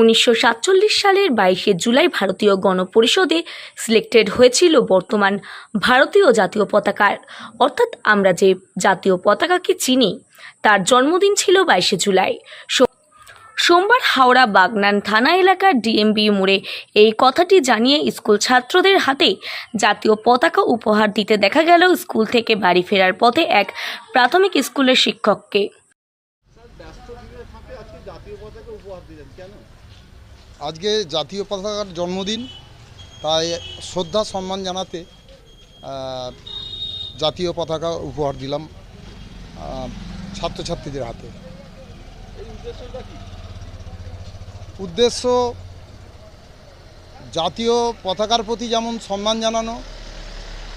উনিশশো সাতচল্লিশ সালের বাইশে জুলাই ভারতীয় গণপরিষদে সিলেক্টেড হয়েছিল বর্তমান ভারতীয় জাতীয় পতাকার। অর্থাৎ আমরা যে জাতীয় পতাকাকে চিনি, তার জন্মদিন ছিল বাইশে জুলাই। সোমবার হাওড়া বাগনান থানা এলাকার ডিএমবি মোড়ে এই কথাটি জানিয়ে স্কুল ছাত্রদের হাতে জাতীয় পতাকা উপহার দিতে দেখা গেল স্কুল থেকে বাড়ি ফেরার পথে এক প্রাথমিক স্কুলের শিক্ষককে। আজকে জাতীয় পতাকার জন্মদিন তাই শ্রদ্ধা সম্মান জানাতে জাতীয় পতাকা উপহার দিলাম ছাত্রছাত্রীদের হাতে। উদ্দেশ্য জাতীয় পতাকার প্রতি যেমন সম্মান জানানো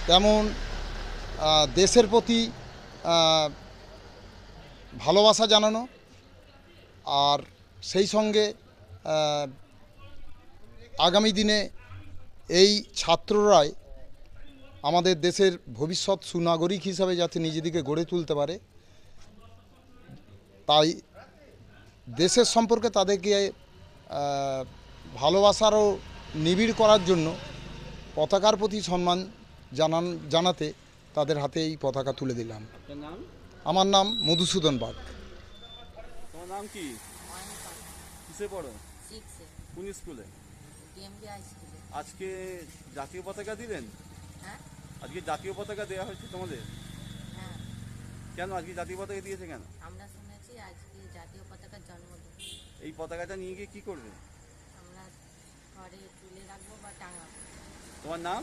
তেমন দেশের প্রতি ভালোবাসা জানানো আর সেই সঙ্গে আগামী দিনে এই ছাত্ররাই আমাদের দেশের ভবিষ্যৎ সুনাগরিক হিসাবে যাতে নিজেদেরকে গড়ে তুলতে পারে তাই দেশের সম্পর্কে তাদেরকে ভালোবাসারও নিবিড় করার জন্য পতাকার প্রতি সম্মান জানান জানাতে তাদের হাতে এই পতাকা তুলে দিলাম। আমার নাম মধুসূদন বাগ। তোমার নাম কি? কিসে পড়ো? কোন স্কুলে? আজকে জাতীয় পতাকা দিলেন হ্যাঁ। আজকে জাতীয় পতাকা দেওয়া হয়েছে তোমাদের? হ্যাঁ। কেন? আজকে জাতীয় পতাকা দিয়েছে কেন? আমরা শুনেছি আজকে জাতীয় পতাকার জন্মদিন। এই পতাকাটা নিয়ে গিয়ে কি করবে? আমরা ঘরে তুলে রাখব বা টাঙাবো। তোমার নাম?